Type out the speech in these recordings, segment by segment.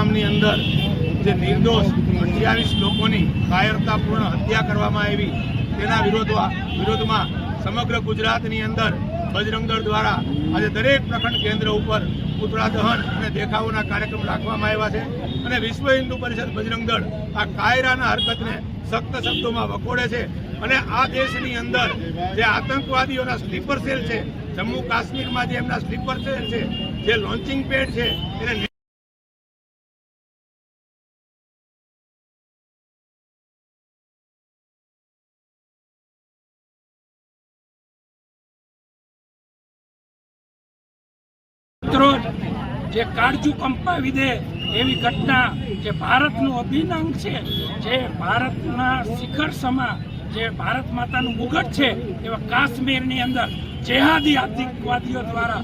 ગામની અંદર જે નિર્દોષ અઠ્યાવીસ લોકોની કાયરતાપૂર્ણ હત્યા કરવામાં આવી, તેના વિરોધમાં વિરોધમાં સમગ્ર ગુજરાતની અંદર બજરંગ દ્વારા આજે દરેક પ્રખંડ કેન્દ્ર ઉપર પુતળા દહન અને દેખાવોના કાર્યક્રમ રાખવામાં આવ્યા છે. અને વિશ્વ હિન્દુ પરિષદ બજરંગ આ કાયરાના હરકતને સખ્ત શબ્દોમાં વખોડે છે. અને આ દેશની અંદર જે આતંકવાદીઓના સ્લીપર સેલ છે, જમ્મુ કાશ્મીરમાં જે એમના સ્લીપર સેલ છે, જે લોન્ચિંગ પેડ છે, એને મિત્રો, જે કાળજુ કંપાવી દે એવી ઘટના જે ભારતનું અભિનંગ છે, જે ભારતના શિખર સમા, જે ભારત માતાનું મુગટ છે, એવા કાશ્મીરની અંદર જેહાદી આતંકવાદીઓ દ્વારા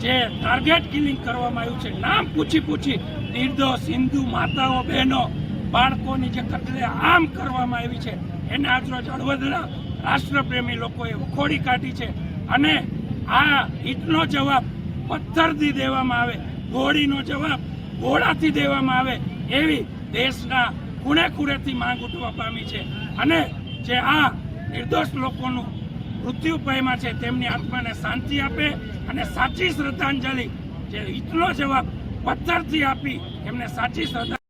જે ટાર્ગેટ કિલિંગ કરવામાં આવ્યું છે, નામ પૂછી પૂછી નિર્દોષ હિન્દુ માતાઓ, બહેનો, બાળકોની જે કતલે આમ કરવામાં આવી છે, એને આજરોજ હળવદના રાષ્ટ્રપ્રેમી લોકોએ વખોડી કાઢી છે. અને આ હિતનો જવાબ પથ્થરથી દેવામાં આવે, ગોળીનો જવાબ ગોળાથી દેવામાં આવે એવી દેશના ખૂણે ખૂણેથી માંગ ઉઠવા પામી છે. અને જે આ નિર્દોષ લોકોનું મૃત્યુ પામ્યા છે, તેમની આત્માને શાંતિ આપે અને સાચી શ્રદ્ધાંજલિ, જે ઈટનો જવાબ પથ્થરથી આપી, એમને સાચી શ્રદ્ધા